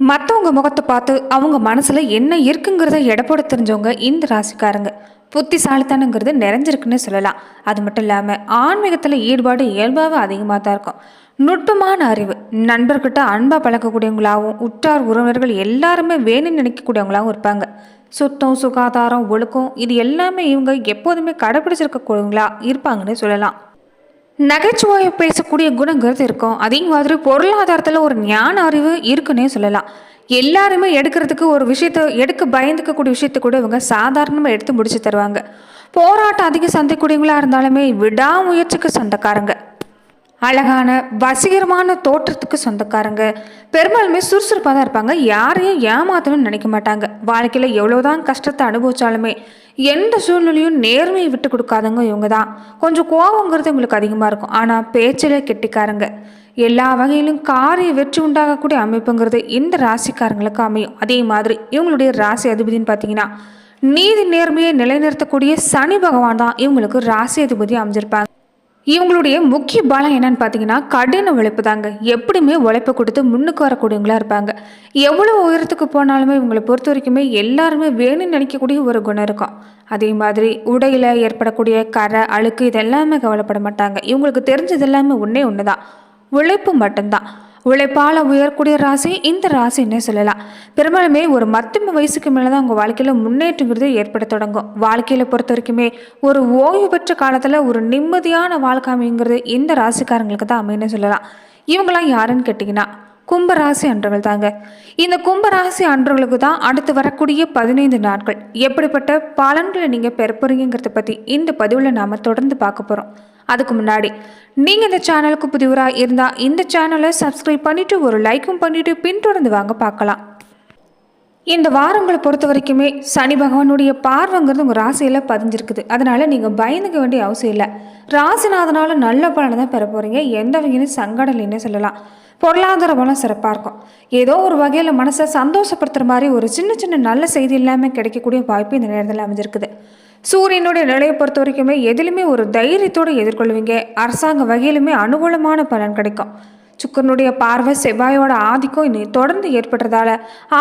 மற்றவங்க முகத்தை பார்த்து அவங்க மனசில் என்ன இருக்குங்கிறத எடப்போட தெரிஞ்சவங்க இந்த ராசிக்காரங்க. புத்திசாலித்தனங்கிறது நிறைஞ்சிருக்குன்னு சொல்லலாம். அது மட்டும் இல்லாமல் ஆன்மீகத்தில் ஈடுபாடு இயல்பாகவே அதிகமாக தான் இருக்கும். நுட்பமான அறிவு நண்பர்கிட்ட அன்பாக பழக்கக்கூடியவங்களாகவும் உற்றார் உறவினர்கள் எல்லாருமே வேணும்னு நினைக்கக்கூடியவங்களாகவும் இருப்பாங்க. சுத்தம் சுகாதாரம் ஒழுக்கம் இது எல்லாமே இவங்க எப்போதுமே கடைபிடிச்சிருக்கக்கூடியவங்களா இருப்பாங்கன்னு சொல்லலாம். நகைச்சுவையை பேசக்கூடிய குணங்கிறது இருக்கும். அதே மாதிரி பொருளாதாரத்தில் ஒரு ஞான அறிவு இருக்குன்னே சொல்லலாம். எல்லாருமே எடுக்கிறதுக்கு ஒரு விஷயத்த எடுக்க பயந்துக்கக்கூடிய விஷயத்தை கூட இவங்க சாதாரணமாக எடுத்து முடிச்சு தருவாங்க. போராட்டம் அதிகம் சந்திக்கூடியவங்களாக இருந்தாலுமே விடாமுயற்சிக்கு சொந்தக்காரங்க. அழகான வசீகரமான தோற்றத்துக்கு சொந்தக்காரங்க. பெரும்பாலுமே சுறுசுறுப்பாக தான் இருப்பாங்க. யாரையும் ஏமாத்தணும்னு நினைக்க மாட்டாங்க. வாழ்க்கையில் எவ்வளோதான் கஷ்டத்தை அனுபவித்தாலுமே எந்த சூழ்நிலையும் நேர்மையை விட்டு கொடுக்காதவங்க இவங்க தான். கொஞ்சம் கோபங்கிறது இவங்களுக்கு அதிகமாக இருக்கும். ஆனால் பேச்சில் கெட்டிக்காரங்க. எல்லா வகையிலும் காரிய வெற்றி உண்டாகக்கூடிய அமைப்புங்கிறது இந்த ராசிக்காரங்களுக்கு அமையும். அதே மாதிரி இவங்களுடைய ராசி அதிபதினு பார்த்தீங்கன்னா நீதி நேர்மையை நிலைநிறுத்தக்கூடிய சனி பகவான் தான் இவங்களுக்கு ராசி அதிபதி அமைஞ்சிருப்பாங்க. இவங்களுடைய முக்கிய பலம் என்னன்னு பார்த்தீங்கன்னா கடின உழைப்பு தாங்க. எப்படியுமே உழைப்பு கொடுத்து முன்னுக்கு வரக்கூடியவங்களா இருப்பாங்க. எவ்வளோ உயரத்துக்கு போனாலுமே இவங்களை பொறுத்த வரைக்குமே எல்லாருமே வேணும்னு நினைக்கக்கூடிய ஒரு குணம் இருக்கும். அதே மாதிரி உடையில் ஏற்படக்கூடிய கரை அழுக்கு இதெல்லாமே கவலைப்பட மாட்டாங்க. இவங்களுக்கு தெரிஞ்சது எல்லாமே ஒன்றே ஒன்று தான் உழைப்பு மட்டும்தான். உழைப்பால் உயரக்கூடிய ராசி இந்த ராசின்னே சொல்லலாம் பெரும்பாலுமே ஒரு மத்தியம வயசுக்கு மேலே தான் உங்கள் வாழ்க்கையில் முன்னேற்றங்கிறது ஏற்பட தொடங்கும். வாழ்க்கையில் பொறுத்த வரைக்குமே ஒரு ஓய்வு பெற்ற காலத்தில் ஒரு நிம்மதியான வாழ்க்கை அமைங்கிறது இந்த ராசிக்காரங்களுக்கு தான் அமைன்னு சொல்லலாம் இவங்களாம் யாருன்னு கேட்டிங்கன்னா கும்பராசி அன்றவர்கள் தாங்க. இந்த கும்பராசி அன்றவர்களுக்கு தான் அடுத்து வரக்கூடிய பதினைந்து நாட்கள். எப்படிப்பட்ட பலன்களை நீங்கள் பெற போகிறீங்கிறத பற்றி இந்த பதிவில் நாம் தொடர்ந்து பார்க்க போகிறோம் அதுக்கு முன்னாடி. நீங்கள் இந்த சேனலுக்கு புதிவராக இருந்தால் இந்த சேனலை சப்ஸ்கிரைப் பண்ணிவிட்டு ஒரு லைக்கும் பண்ணிவிட்டு பின்தொடர்ந்து வாங்க பார்க்கலாம். இந்த வாரங்களை பொறுத்த வரைக்குமே சனி பகவானுடைய பார்வைங்கிறது உங்கள் ராசியில் பதிஞ்சிருக்குது. அதனால் நீங்கள் பயந்துக்க வேண்டிய அவசியம் இல்லை. ராசிநாதனால் நல்ல பலனை தான் பெற போகிறீங்க எந்த வகையிலும் சங்கடம் இல்லைன்னு சொல்லலாம். பொருளாதார பலம் சிறப்பாக இருக்கும். ஏதோ ஒரு வகையில் மனசை சந்தோஷப்படுத்துகிற மாதிரி ஒரு சின்ன சின்ன நல்ல செய்தி இல்லாமல் கிடைக்கக்கூடிய வாய்ப்பு இந்த நேரத்தில் அமைஞ்சிருக்குது. சூரியனுடைய நிலையை பொறுத்த வரைக்குமே எதிலுமே ஒரு தைரியத்தோடு எதிர்கொள்வீங்க. அரசாங்க வகையிலுமே அனுகூலமான பலன் கிடைக்கும். சுக்கரனுடைய பார்வை செவ்வாயோட ஆதிக்கம் இனி தொடர்ந்து ஏற்படுறதால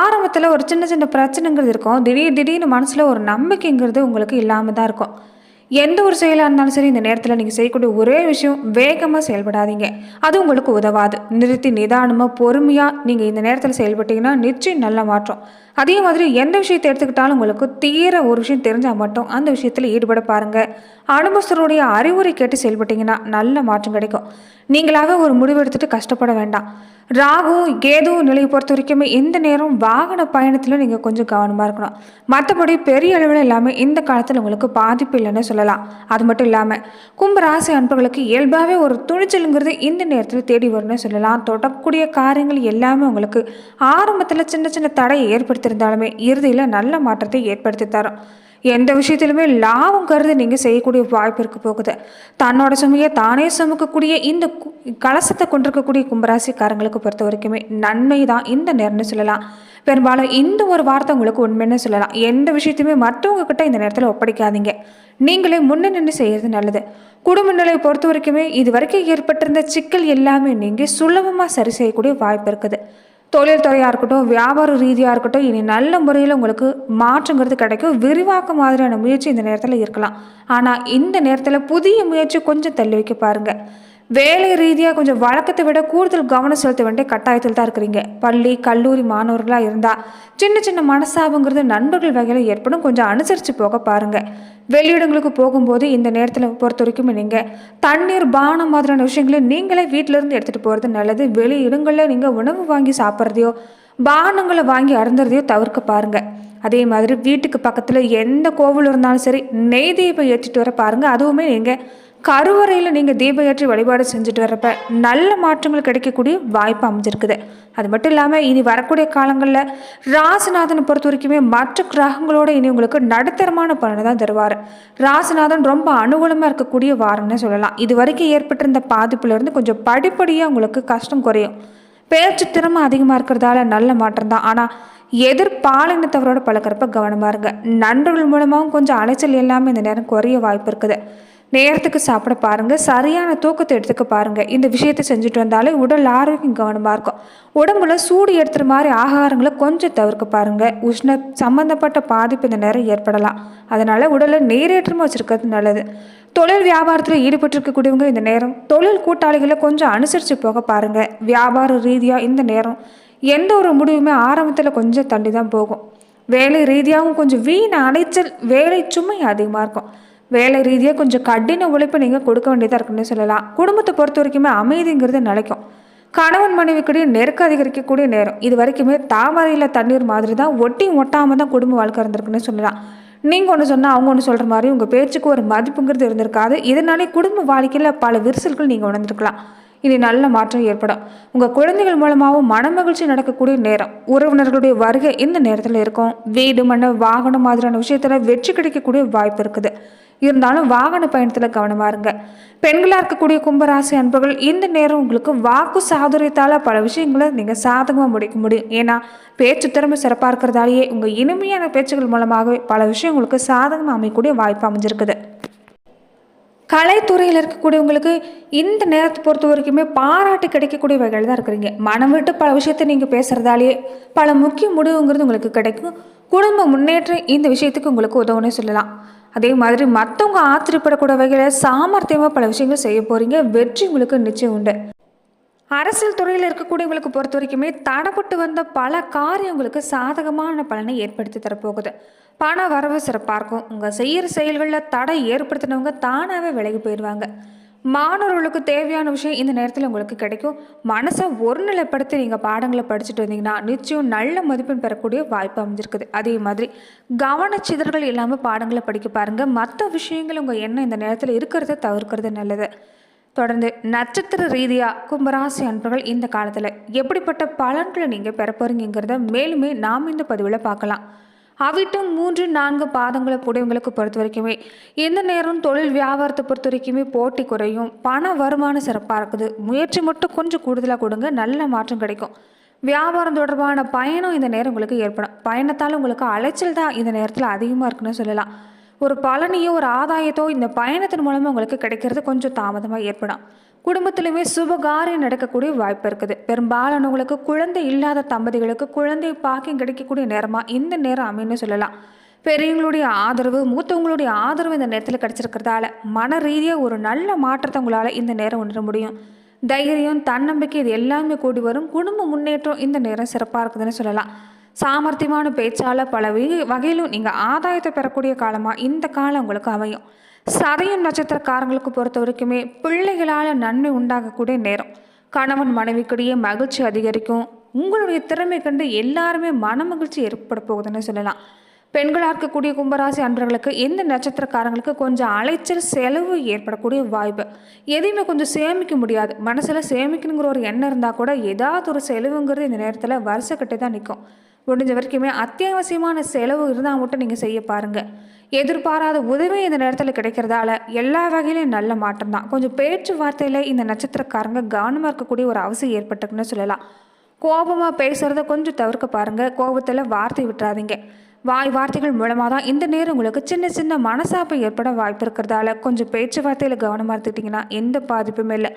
ஆரம்பத்தில் ஒரு சின்ன சின்ன பிரச்சனைங்கிறது இருக்கும். திடீர் திடீர்னு மனசில் ஒரு நம்பிக்கைங்கிறது உங்களுக்கு இல்லாமல் தான் இருக்கும். எந்த ஒரு செயலாக இருந்தாலும் சரி இந்த நேரத்தில் நீங்கள் செய்யக்கூடிய ஒரே விஷயம் வேகமாக செயல்படாதீங்க. அது உங்களுக்கு உதவாது. நிறுத்தி நிதானமாக பொறுமையாக நீங்கள் இந்த நேரத்தில் செயல்பட்டீங்கன்னா நிச்சயம் நல்ல மாற்றம். அதே மாதிரி எந்த விஷயத்தை எடுத்துக்கிட்டாலும் உங்களுக்கு தீர ஒரு விஷயம் தெரிஞ்சால் மட்டும் அந்த விஷயத்தில் ஈடுபட பாருங்கள் அனுபவஸ்தருடைய அறிவுரை கேட்டு செயல்பட்டீங்கன்னா நல்ல மாற்றம் கிடைக்கும். நீங்களாக ஒரு முடிவு எடுத்துட்டு கஷ்டப்பட வேண்டாம். ராகு கேது நிலையை பொறுத்த வரைக்குமே இந்த நேரம் வாகன பயணத்தில் நீங்கள் கொஞ்சம் கவனமாக இருக்கணும். மற்றபடி பெரிய அளவில் எல்லாமே இந்த காலத்தில் உங்களுக்கு பாதிப்பு இல்லைன்னு சொல்லலாம். அது மட்டும் இல்லாமல் கும்பராசி அன்பர்களுக்கு இயல்பாகவே ஒரு துணிச்சலுங்கிறது இந்த நேரத்தில் தேடி வரும்னு சொல்லலாம். தொடக்கூடிய காரியங்கள் எல்லாமே உங்களுக்கு ஆரம்பத்தில் சின்ன சின்ன தடையை வைத்திருந்தாலுமே இறுதியில் நல்ல மாற்றத்தை ஏற்படுத்தி தரும் எந்த விஷயத்திலுமே லாபம் கருதி நீங்கள் செய்யக்கூடிய வாய்ப்பு இருக்க போகுது. தன்னோட சுமையை தானே சுமக்கக்கூடிய இந்த கலசத்தை கொண்டிருக்கக்கூடிய கும்பராசிக்காரங்களுக்கு பொறுத்த வரைக்குமே நன்மை தான் இந்த நேரம்னு சொல்லலாம். பெரும்பாலும் இந்த ஒரு வார்த்தை உங்களுக்கு உண்மைன்னு சொல்லலாம். எந்த விஷயத்தையுமே மற்றவங்க கிட்ட இந்த நேரத்தில் ஒப்படைக்காதீங்க. நீங்களே முன்ன நின்று செய்கிறது நல்லது. குடும்ப நிலையை பொறுத்த வரைக்குமே இது வரைக்கும் ஏற்பட்டிருந்த சிக்கல் எல்லாமே நீங்கள் சுலபமாக சரி செய்யக்கூடிய வாய்ப்பு இருக்குது. தொழில்துறையாக இருக்கட்டும் வியாபார ரீதியாக இருக்கட்டும் இனி நல்ல முறையில் உங்களுக்கு மாற்றங்கிறது கிடைக்கும். விரிவாக்க மாதிரியான முயற்சி இந்த நேரத்தில் இருக்கலாம். ஆனால் இந்த நேரத்தில் புதிய முயற்சி கொஞ்சம் தள்ளி வைக்க பாருங்கள் வேலை ரீதியாக கொஞ்சம் வழக்கத்தை விட கூடுதல் கவனம் செலுத்த வேண்டிய கட்டாயத்தில் தான் இருக்கிறீங்க. பள்ளி கல்லூரி மாணவர்களாக இருந்தால் சின்ன சின்ன மனசாபங்கிறது நண்பர்கள் வகையில் ஏற்படும். கொஞ்சம் அனுசரித்து போக பாருங்கள் வெளியிடங்களுக்கு போகும்போது இந்த நேரத்தில் பொறுத்த வரைக்கும் நீங்கள் தண்ணீர் பானம் மாதிரியான விஷயங்களை நீங்களே வீட்டிலேருந்து எடுத்துகிட்டு போகிறது நல்லது. வெளி இடங்களில் நீங்கள் உணவு வாங்கி சாப்பிட்றதையோ பானங்களை வாங்கி அருந்துறதையோ தவிர்க்க பாருங்கள் அதே மாதிரி வீட்டுக்கு பக்கத்தில் எந்த கோவில் இருந்தாலும் சரி நெய் தீபம் ஏற்றிட்டு வர பாருங்கள் அதுவுமே நீங்கள் கருவறையில் நீங்கள் தீபம் ஏற்றி வழிபாடு செஞ்சுட்டு வரப்ப நல்ல மாற்றங்கள் கிடைக்கக்கூடிய வாய்ப்பு அமைஞ்சிருக்குது. அது மட்டும் இல்லாமல் இனி வரக்கூடிய காலங்களில் ராசிநாதனை பொறுத்த வரைக்குமே மற்ற கிரகங்களோட இனி உங்களுக்கு நடுத்தரமான பலனை தான் தருவார். ராசிநாதன் ரொம்ப அனுகூலமாக இருக்கக்கூடிய வாரம்னு சொல்லலாம். இது வரைக்கும் ஏற்பட்டிருந்த பாதிப்புலேருந்து கொஞ்சம் படிப்படியாக உங்களுக்கு கஷ்டம் குறையும். பேச்சு திறமை அதிகமாக இருக்கிறதால நல்ல மாற்றம் தான். ஆனால் எதிர்பாலினத்தவரோட பழக்கிறப்ப கவனமாக இருங்க. நண்பர்கள் மூலமாகவும் கொஞ்சம் அலைச்சல் எல்லாமே இந்த நேரம் குறைய வாய்ப்பு இருக்குது. நேரத்துக்கு சாப்பிட பாருங்கள் சரியான தூக்கத்தை எடுத்துக்க பாருங்கள் இந்த விஷயத்தை செஞ்சுட்டு வந்தாலே உடல் ஆரோக்கியம் கவனமாக இருக்கும். உடம்புல சூடு எடுத்துகிற மாதிரி ஆகாரங்களை கொஞ்சம் தவிர்க்க பாருங்கள் உஷ்ண சம்மந்தப்பட்ட பாதிப்பு இந்த நேரம் ஏற்படலாம். அதனால் உடலை நேரேற்றமாக வச்சுருக்கிறது நல்லது. தொழில் வியாபாரத்தில் ஈடுபட்டிருக்கக்கூடியவங்க இந்த நேரம் தொழில் கூட்டாளிகளை கொஞ்சம் அனுசரித்து போக பாருங்கள் வியாபார ரீதியாக இந்த நேரம் எந்த ஒரு முடிவுமே ஆரம்பத்தில் கொஞ்சம் தள்ளி தான் போகும். வேலை ரீதியாகவும் கொஞ்சம் வீண் அலைச்சல் வேலை சுமை அதிகமாக இருக்கும். வேலை ரீதியாக கொஞ்சம் கடின உழைப்பு நீங்கள் கொடுக்க வேண்டியதாக இருக்குன்னு சொல்லலாம். குடும்பத்தை பொறுத்த வரைக்குமே அமைதிங்கிறது நிலைக்கும். கணவன் மனைவிக்கிடையே நெருக்க அதிகரிக்கக்கூடிய நேரம். இது வரைக்குமே தாமரையில் தண்ணீர் மாதிரி தான் ஒட்டி ஒட்டாமல் தான் குடும்ப வாழ்க்கை இருந்திருக்குன்னு சொல்லலாம். நீங்கள் ஒன்று சொன்னால் அவங்க ஒன்று சொல்கிற மாதிரி உங்கள் பேச்சுக்கு ஒரு மதிப்புங்கிறது இருந்திருக்காது. இதனாலே குடும்ப வாழ்க்கையில் பல விரிசல்கள் நீங்கள் உணர்ந்திருக்கலாம். இனி நல்ல மாற்றம் ஏற்படும். உங்கள் குழந்தைகள் மூலமாகவும் மனமகிழ்ச்சி நடக்கக்கூடிய நேரம். உறவினர்களுடைய வருகை இந்த நேரத்தில் இருக்கும். வீடு மண் வாகனம் மாதிரியான விஷயத்தில் வெற்றி கிடைக்கக்கூடிய வாய்ப்பு இருக்குது. இருந்தாலும் வாகன பயணத்தில் கவனமாக இருங்க. பெண்களாக இருக்கக்கூடிய கும்பராசி அன்பர்கள் இந்த நேரம் உங்களுக்கு வாக்கு சாதுரியத்தால் பல விஷயங்களை நீங்கள் சாதகமாக முடிக்க முடியும். ஏன்னா பேச்சு திறமை சிறப்பாக இருக்கிறதாலேயே உங்கள் இனிமையான பேச்சுகள் மூலமாகவே பல விஷயம் உங்களுக்கு சாதகமாக அமையக்கூடிய வாய்ப்பு அமைஞ்சிருக்குது. கலைத்துறையில் இருக்கக்கூடியவங்களுக்கு இந்த நேரத்தை பொறுத்த வரைக்குமே பாராட்டு கிடைக்கக்கூடிய வகையில் தான் இருக்கிறீங்க. மனம் விட்டு பல விஷயத்தை நீங்கள் பேசுகிறதாலேயே பல முக்கிய முடிவுங்கிறது உங்களுக்கு கிடைக்கும். குடும்ப முன்னேற்றம் இந்த விஷயத்துக்கு உங்களுக்கு உதவுன்னு சொல்லலாம். அதே மாதிரி மற்றவங்க ஆத்திரப்படக்கூடிய வகையில் சாமர்த்தியமாக பல விஷயங்கள் செய்ய போகிறீங்க வெற்றி உங்களுக்கு நிச்சயம் உண்டு. அரசியல் துறையில் இருக்கக்கூடியவங்களுக்கு பொறுத்த வரைக்குமே தடப்பட்டு வந்த பல காரியங்களுக்கு சாதகமான பலனை ஏற்படுத்தி தரப்போகுது. பண வரவு சிறப்பாக இருக்கும் உங்கள் செய்கிற செயல்களில் தடை ஏற்படுத்தினவங்க தானாகவே விலகி போயிடுவாங்க மாணவர்களுக்கு தேவையான விஷயம் இந்த நேரத்தில் உங்களுக்கு கிடைக்கும். மனசை ஒருநிலைப்படுத்தி நீங்கள் பாடங்களை படிச்சுட்டு வந்தீங்கன்னா நிச்சயம் நல்ல மதிப்பெண் பெறக்கூடிய வாய்ப்பு அமைஞ்சிருக்குது. அதே மாதிரி கவனச்சிதறல்கள் இல்லாமல் பாடங்களை படிக்க பாருங்கள் மற்ற விஷயங்கள் உங்கள் எண்ணம் இந்த நேரத்தில் இருக்கிறத தவிர்க்கிறது நல்லது. தொடர்ந்து நட்சத்திர ரீதியாக கும்பராசி அன்பர்கள் இந்த காலத்தில் எப்படிப்பட்ட பலன்களை நீங்கள் பெற போறீங்கிறத மேலுமே நாம் இந்த பதிவில் பார்க்கலாம். அவிட்டம் மூன்று நான்கு பாதங்களை புடையவங்களுக்கு பொறுத்த வரைக்குமே எந்த நேரம் தொழில் வியாபாரத்தை பொறுத்த வரைக்குமே போட்டி குறையும் பண வருமானம் சிறப்பாக இருக்குது முயற்சி மட்டும் கொஞ்சம் கூடுதலாக கொடுங்க நல்ல மாற்றம் கிடைக்கும். வியாபாரம் தொடர்பான பயணம் இந்த நேரம் உங்களுக்கு ஏற்படும். பயணத்தால் உங்களுக்கு அலைச்சல் தான் இந்த நேரத்தில் அதிகமாக இருக்குன்னு சொல்லலாம். ஒரு பலனையோ ஒரு ஆதாயத்தோ இந்த பயணத்தின் மூலமாக உங்களுக்கு கிடைக்கிறது கொஞ்சம் தாமதமாக ஏற்படும். குடும்பத்திலுமே சுபகாரியம் நடக்கக்கூடிய வாய்ப்பு இருக்குது. பெரும்பாலானவங்களுக்கு குழந்தை இல்லாத தம்பதிகளுக்கு குழந்தை பாக்கியம் கிடைக்கக்கூடிய நேரமாக இந்த நேரம் அமைன்னு சொல்லலாம். பெரியவங்களுடைய ஆதரவு மூத்தவங்களுடைய ஆதரவு இந்த நேரத்தில் கிடைச்சிருக்கிறதால மன ரீதியாக ஒரு நல்ல மாற்றத்தை உங்களால் இந்த நேரம் உணர முடியும். தைரியம் தன்னம்பிக்கை இது எல்லாமே கூடி வரும். குடும்ப முன்னேற்றம் இந்த நேரம் சிறப்பாக இருக்குதுன்னு சொல்லலாம். சாமர்த்தியமான பேச்சால் பல வகையிலும் நீங்கள் ஆதாயத்தை பெறக்கூடிய காலமாக இந்த காலம் உங்களுக்கு அமையும். சதயம் நட்சத்திரக்காரங்களுக்கு பொறுத்த வரைக்குமே பிள்ளைகளால் நன்மை உண்டாகக்கூடிய நேரம். கணவன் மனைவிக்கிடையே மகிழ்ச்சி அதிகரிக்கும். உங்களுடைய திறமை கண்டு எல்லாருமே மனமகிழ்ச்சி ஏற்பட போகுதுன்னு சொல்லலாம். பெண்களாக இருக்கக்கூடிய கும்பராசி அன்றர்களுக்கு இந்த நட்சத்திரக்காரங்களுக்கு கொஞ்சம் அலைச்சல் செலவு ஏற்படக்கூடிய வாய்ப்பு. எதையுமே கொஞ்சம் சேமிக்க முடியாது. மனசில் சேமிக்கணுங்கிற ஒரு எண்ணம் இருந்தால் கூட ஏதாவது ஒரு செலவுங்கிறது இந்த நேரத்தில் வருஷக்கட்டே தான் நிற்கும் முடிஞ்ச வரைக்குமே அத்தியாவசியமான செலவு இருந்தால் மட்டும் நீங்கள் செய்ய பாருங்கள் எதிர்பாராத உதவி இந்த நேரத்தில் கிடைக்கிறதால எல்லா வகையிலையும் நல்ல மாற்றம் தான். கொஞ்சம் பேச்சுவார்த்தையில் இந்த நட்சத்திரக்காரங்க கவனமாக இருக்கக்கூடிய ஒரு அவசியம் ஏற்பட்டுக்குன்னு சொல்லலாம். கோபமாக பேசுகிறத கொஞ்சம் தவிர்க்க பாருங்கள் கோபத்தில் வார்த்தை விட்டுறாதீங்க. வாய் வார்த்தைகள் மூலமாக தான் இந்த நேரம் உங்களுக்கு சின்ன சின்ன மனசாப்பை ஏற்பட வாய்ப்பு இருக்கிறதால கொஞ்சம் பேச்சுவார்த்தையில் கவனமாக இருந்துக்கிட்டிங்கன்னா எந்த பாதிப்புமே இல்லை.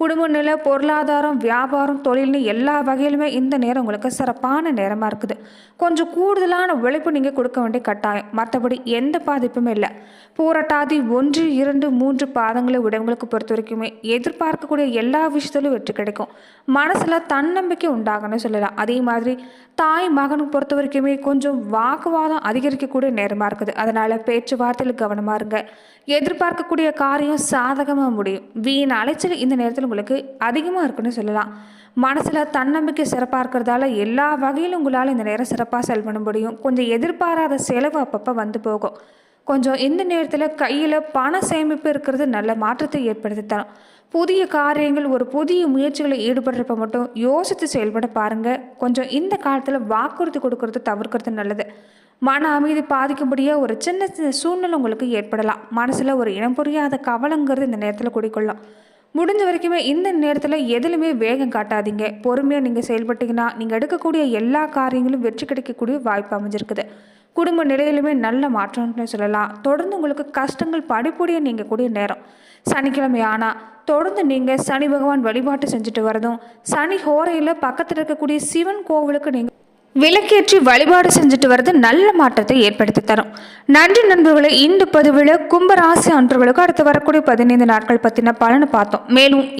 குடும்ப நிலை பொருளாதாரம் வியாபாரம் தொழில்னு எல்லா வகையிலுமே இந்த நேரம் உங்களுக்கு சிறப்பான நேரமாக இருக்குது. கொஞ்சம் கூடுதலான உழைப்பு நீங்கள் கொடுக்க வேண்டிய கட்டாயம். மற்றபடி எந்த பாதிப்புமே இல்லை. பூரட்டாதி ஒன்று இரண்டு மூன்று பாதங்களை உடவங்களுக்கு பொறுத்த வரைக்குமே எதிர்பார்க்கக்கூடிய எல்லா விஷயத்திலும் வெற்றி கிடைக்கும். மனசில் தன்னம்பிக்கை உண்டாகணும்னு சொல்லலாம். அதே மாதிரி தாய் மகனுக்கு பொறுத்த வரைக்குமே கொஞ்சம் வாக்குவாதம் அதிகரிக்கக்கூடிய நேரமாக இருக்குது. அதனால் பேச்சுவார்த்தையில் கவனமாக இருங்க. எதிர்பார்க்கக்கூடிய காரியம் சாதகமாக முடியும். வீண் அலைச்சல் இந்த நேரத்தில் உங்களுக்கு அதிகமாக இருக்குன்னு சொல்லலாம். மனசில் தன்னம்பிக்கை சிறப்பாக இருக்கிறதால எல்லா வகையிலும் உங்களால் இந்த நேரம் சிறப்பாக செல் பண்ண முடியும். கொஞ்சம் எதிர்பாராத செலவு அப்பப்போ வந்து போகும். கொஞ்சம் இந்த நேரத்தில் கையில் பண சேமிப்பு இருக்கிறது நல்ல மாற்றத்தை ஏற்படுத்தி தரும். புதிய காரியங்கள் ஒரு புதிய முயற்சிகளில் ஈடுபடுறப்ப மட்டும் யோசித்து செயல்பட பாருங்கள் கொஞ்சம் இந்த காலத்தில் வாக்குறுதி கொடுக்கறது தவிர்க்கிறது நல்லது. மன அமைதி பாதிக்கும்படியாக ஒரு சின்ன சின்ன சூழ்நிலை உங்களுக்கு ஏற்படலாம். மனசில் ஒரு இனம் புரியாத கவலைங்கிறது இந்த நேரத்தில் குடிக்கொள்ளும். முடிஞ்ச வரைக்குமே இந்த நேரத்தில் எதுலையுமே வேகம் காட்டாதீங்க. பொறுமையாக நீங்கள் செயல்பட்டீங்கன்னா நீங்கள் எடுக்கக்கூடிய எல்லா காரியங்களும் வெற்றி கிடைக்கக்கூடிய வாய்ப்பு அமைஞ்சிருக்குது. குடும்ப நிலையிலுமே நல்ல மாற்றம்னு சொல்லலாம். தொடர்ந்து உங்களுக்கு கஷ்டங்கள் படிப்படிய நீங்கள் கூடிய நேரம். சனிக்கிழமை ஆனால் தொடர்ந்து நீங்கள் சனி பகவான் வழிபாட்டு செஞ்சுட்டு வரதும் சனி ஹோரையில் பக்கத்தில் இருக்கக்கூடிய சிவன் கோவிலுக்கு நீங்கள் விளக்கேற்றி வழிபாடு செஞ்சுட்டு வர்றது நல்ல மாற்றத்தை ஏற்படுத்தி தரும். நன்றி நண்பர்களை இந்த பதிவில் கும்பராசி அன்றவர்களுக்கு அடுத்து வரக்கூடிய பதினைந்து நாட்கள் பற்றின பலனை பார்த்தோம். மேலும்